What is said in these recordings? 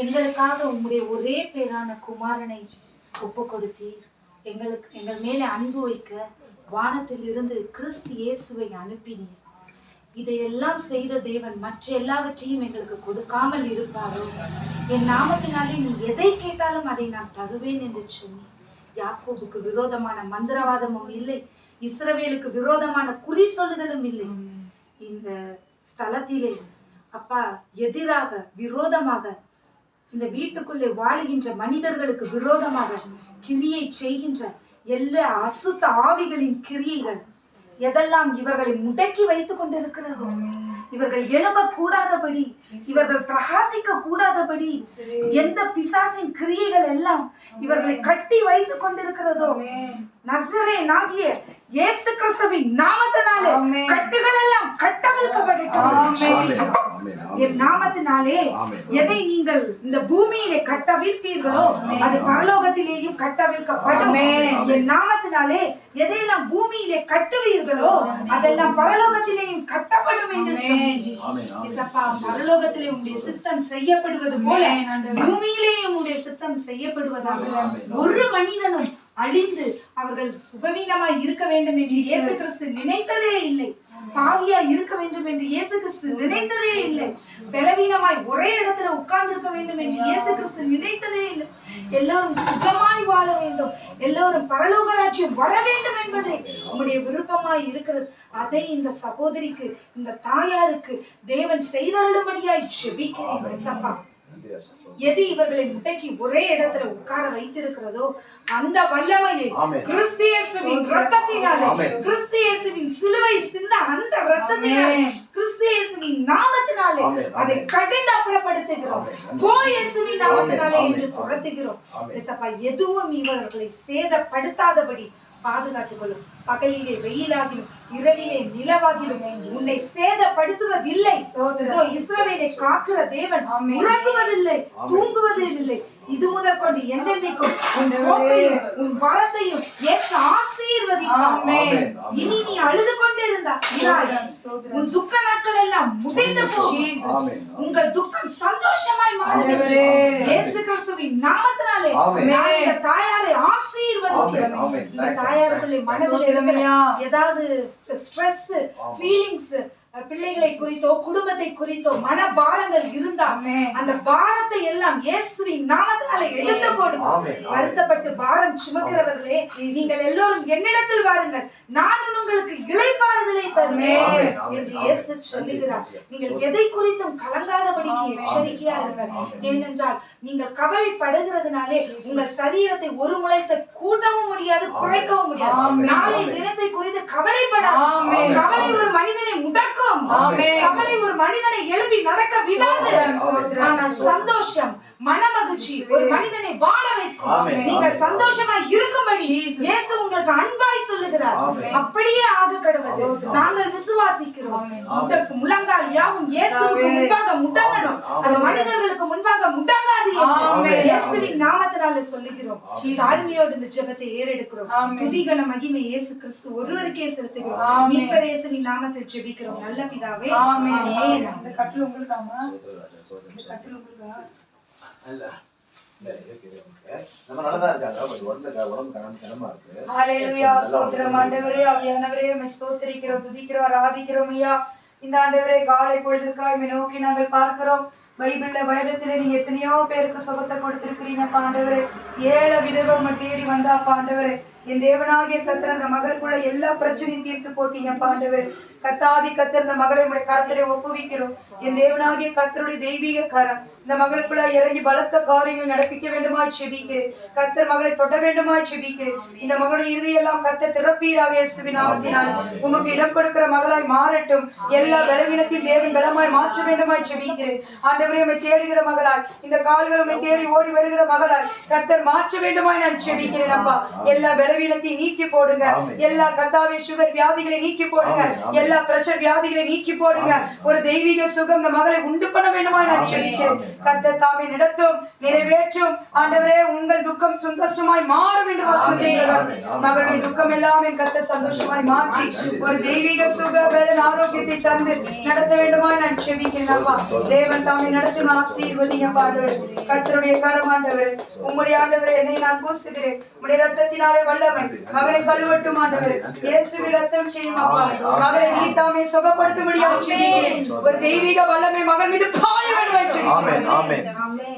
எங்களுக்காக உம்முடைய ஒரே பேரான குமாரனை ஒப்பு கொடுத்தீர். எங்களுக்கு எங்கள் மேலே அன்பு வைக்க வானத்தில் இருந்து கிறிஸ்து இயேசுவை அனுப்பினீர். இதையெல்லாம் செய்த தேவன் மற்ற எல்லாவற்றையும் எங்களுக்கு கொடுக்காமல் இருப்பாரோ? என் நாமத்தினாலே நீ எதை கேட்டாலும் அதை நான் தருவேன் என்று சொன்னி யாக்கோபுக்கு விரோதமான மந்திரவாதமும் இல்லை இஸ்ரவேலுக்கு விரோதமான குறி சொல்லுதலும் இல்லை. இந்த ஸ்தலத்திலே அப்பா எதிராக விரோதமாக இந்த வீட்டுக்குள்ளே வாழுகின்ற மனிதர்களுக்கு விரோதமாக கிரியை செய்கின்ற எல்லா அசுத்த ஆவிகளின் கிரியைகள் எதெல்லாம் இவர்களை முடக்கி வைத்துக் கொண்டிருக்கிறதோ இவர்கள் எழும்ப கூடாதபடி இவர்கள் பிரகாசிக்க கூடாதபடி எந்த பிசாசின் கிரியைகள் எல்லாம் இவர்களை கட்டி வைத்துக் கொண்டிருக்கிறதோ நசரே நாகிய இயேசு கிறிஸ்துவின் நாமத்தினாலே. கட்டுகள் எல்லாம் ஆமென். என் நாமத்தினாலே. எதை நீங்கள் இந்த பூமியிலே கட்டவிழ்ப்பீர்களோ அது பரலோகத்திலேயும் கட்டவிழ்க்கப்படும். என் நாமத்தினாலே எதையெல்லாம் பூமியிலே கட்டுவீர்களோ அதெல்லாம் பரலோகத்திலேயும் கட்டப்படும் என்று. இசப்பா பரலோகத்திலே உம்முடைய சித்தம் செய்யப்படுவது போல. பூமியிலேயும் உம்முடைய சித்தம் செய்யப்படுவதாக. ஒரு மனிதனும் அழிந்து அவர்கள் சுகவீனமாய் இருக்க வேண்டும் என்று இயேசு கிறிஸ்து நினைத்ததே இல்லை பாவியா இருக்க வேண்டும் என்று இயேசு கிறிஸ்து நினைத்ததே இல்லை பலவீனமாய் ஒரே இடத்துல உட்கார்ந்து இருக்க வேண்டும் என்று இயேசு கிறிஸ்து நினைத்ததே இல்லை எல்லோரும் சுகமாய் வாழ வேண்டும் எல்லோரும் பரலோக ராஜ்யம் வர வேண்டும் என்பதே உம்முடைய விருப்பமாய் இருக்கிறது அதை இந்த சகோதரிக்கு இந்த தாயாருக்கு தேவன் செய்தருளும்படியாய் ஜெபிக்கிறேன். எது இவர்களை முடக்கி ஒரே இடத்துல உட்கார வைத்திருக்கிறதோ அந்த வல்லமையை. கிறிஸ்தியேசுவின் ரத்தத்தினாலே ஆமென். கிறிஸ்தியேசுவின் சிலுவை சிந்த அந்த ரத்தத்தினாலே ஆமென். கிறிஸ்தியேசுவின் நாமத்தினாலே. அதை. கடிந்து அப்புறப்படுத்துகிறோம். போ இயேசுவின் நாமத்தினாலே. என்று. துரத்துகிறோம். இயேசப்பா எதுவும் இவர்களை சேதப்படுத்தாதபடி பாதுகாத்துக் கொள்ளும் பகலிலே வெயிலாகிலும் இரவிலே நிலவாகிலும் உன்னை சேதப்படுத்துவதில்லை இஸ்ரவேலை காக்கிற தேவன். உறங்குவதில்லை. தூங்குவதில்லை இது முதற்கொண்டு என்றென்றைக்கும் உன் உன் பலத்தையும் இயேசு ஆசீர்வதிப்பார். இனி நீ அழுது. உன் துக்க நாட்கள் எல்லாம் முடிந்து போகும். உங்கள் துக்கம் சந்தோஷமாய் மாறும் ஆண்டவரே. இயேசு கிறிஸ்துவின் நாமத்தினாலே. நான் இந்த தாயாரை ஆசீர்வதிக்கிறேன். இந்த தாயாருக்குள்ளே. மனதில் இருக்கிற. ஏதாவது ஸ்ட்ரெஸ். ஃபீலிங்ஸ் பிள்ளைகளை குறித்தோ குடும்பத்தை குறித்தோ மனபாரங்கள் இருந்தா ஆமென். அந்த பாரத்தை எல்லாம் இயேசுவின் நாமத்தினாலே எடுத்து போடுங்க. வருத்தப்பட்டு பாரம் சுமக்கிறவர்களே நீங்கள் எல்லோரும் என்னிடத்தில் வாருங்கள் நான் உங்களுக்கு இளைப்பாறுதலை தருவேன் ஆமென், என்று. இயேசு சொல்லுகிறார் நீங்கள். எதை குறித்தும் கலங்காதபடிக்கு. எச்சரிக்கையா இருங்கள். ஏனென்றால் நீங்கள் கவலைப்படுகிறதுனாலே உங்கள் சரீரத்தை ஒரு முளைத்தை கூட்டவும் முடியாது குறைக்கவும் முடியாது. நாளை. தினத்தை குறித்து கவலைப்படாது ஆமென். கவலை ஒரு மனிதனை முடக்கும் ஆமென். கவலை ஒரு மனிதனை எழுப்பி நடக்க விடாது. ஆனால் சந்தோஷம் மனமகிழ்ச்சி ஒரு மனிதனை வாழ வைக்கும். நீங்கள் ஆமென். சந்தோஷமாய் இருக்கும்படி. இயேசு உங்களுக்கு அன்பாய் சொல்லுகிறார் ஆமென். ஆமென். நாங்கள் விசுவாசிக்கிறோம் முழங்கால் யாவும் இயேசுவுக்கு. முன்பாக முட்டங்கணும். அது மனிதர்களுக்கு முன்பாக முட்டங்காது. இயேசுவின் நாமத்தினாலே சொல்லுகிறோம். தாழ்மையோடு இந்த ஜெபத்தை ஏறெடுக்கிறோம். துதிகன மகிமை இயேசு கிறிஸ்து ஒருவருக்கே செலுத்துகிறோம். மீட்பர் இயேசுவின் நாமத்தில் ஜெபிக்கிறோம் நல்ல பிதாவே ஆமென். கட்டில் உங்களுக்காமா கட்டில் உங்களுக்கா. துதிக்கிறோம் ஆராதிக்கிறோம் ஐயா. இந்த ஆண்டவரே காலை பொழுதுக்காய் உம்மை நோக்கி நாங்கள் பார்க்கிறோம். பைபிள்ல வேதத்திலே நீங்க எத்தனையோ பேருக்கு சுகத்தை கொடுத்திருக்கிறீங்க பாண்டவரே. ஏழ விதவை தேடி வந்தா பாண்டவரே. என் தேவனாகிய கத்திர அந்த மகளுக்குள்ள எல்லா பிரச்சனையும் தீர்த்து போட்டீங்க பாண்டவரே. கத்தாதி கத்தர் இந்த மகளை உடைய கரத்திலே ஒப்புவிக்கிறோம். என் தேவனாகிய கத்தருடைய தெய்வீக கரம். இந்த மகளுக்குள்ள இறங்கி பலத்த காரியங்கள் நடப்பிக்க வேண்டுமா செபிக்கிறேன். கத்தர் மகளை தொட வேண்டுமா செபிக்கிறேன். இந்த மகளுடைய இறுதியெல்லாம் கத்த திறப்பீராக இயேசுவின் உங்களுக்கு இடம் கொடுக்கிற மகளாய் மாறட்டும். எல்லா பலவீனத்தையும் தேவன் பலமாய் மாற்ற வேண்டுமாய் செபிக்கிறேன். ஆண்டவர் உம்மை தேடுகிற மகளாய் இந்த கால்கள் உம்மை தேடி ஓடி வருகிற மகளாய் கத்தர் மாற்ற வேண்டுமாய் நான் செபிக்கிறேன் அப்பா. எல்லா பலவீனத்தையும் நீக்கி போடுங்க. எல்லா கத்தாவே சுகர் வியாதிகளை நீக்கி போடுங்க. எல்லா பிரஷர் வியாதிகளை நீக்கி போடுங்க. ஒரு தெய்வீக சுகம் இந்த மகளை உண்டு பண்ண வேண்டுமாய் நான் செபிக்கிறேன். ஆமென். கர்த்தர் தாமே நடத்தும் நிறைவேற்றும். ஆண்டவரே உங்கள் துக்கம் சந்தோஷமாய் மாறும் என்று. மகளுடைய துக்கம் எல்லாம் என் கர்த்தர் சந்தோஷமாய் மாற்றி ஒரு தெய்வீக சுக வேலன் ஆரோக்கியத்தை தந்து நடத்த வேண்டுமாய் நான் செபிக்கிறேன் அப்பா. தேவன் தாமே ஆசீர்வதிங்க ஆண்டவரே கர்த்தருடைய கரம் ஆண்டவரே உம்முடைய ஆண்டவரே என்னை நான் பூசுகிறேன். உம்முடைய ரத்தத்தினாலே வல்லமை. மகனை கழுவட்டும் ஆண்டவரே. இயேசுவின் ரத்தம் செய்யும் அப்பா. மகனை நீ தாமே சுகப்படுத்தும்படியாக செபிக்கிறேன். ஒரு தெய்வீக வல்லமை மகன் மீது பாய வேண்டும்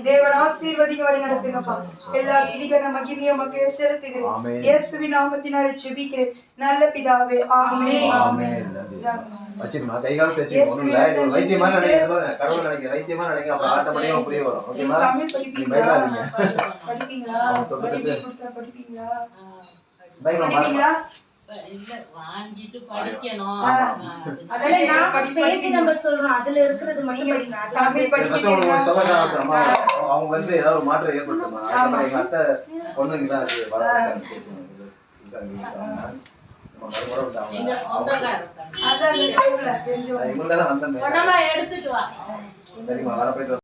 தேவன் ஆசீர்வதிக வழி நடத்துங்கப்பா. எல்லா துதிகன மகிமையும் மக்களே செலுத்துகிறேன். இயேசுவின் நாமத்தினாலே ஜெபிக்கிறேன் நல்ல பிதாவே ஆமென். நன்றி. வச்சிருமா? கை கால் வச்சு ஒண்ணும் இல்ல. இது ஒரு வைத்தியமா நினைக்கிறேன் கடவுள் நினைக்கிறேன் வைத்தியமா நினைக்கிறேன் அப்புறம் ஆட்டோமேட்டிக்கா புரிய வரும். ஓகேவா தமிழ் நீ படிப்பீங்களா பயப்படாதீங்க. படிப்பீங்களா? தொட்டு அவங்க வந்து ஏதாவது மாற்றம் ஏற்பட்டுமா எங்க அத்தை பொண்ணுங்க தான் எடுத்துட்டு வா. சரிம்மா வர போயிட்டு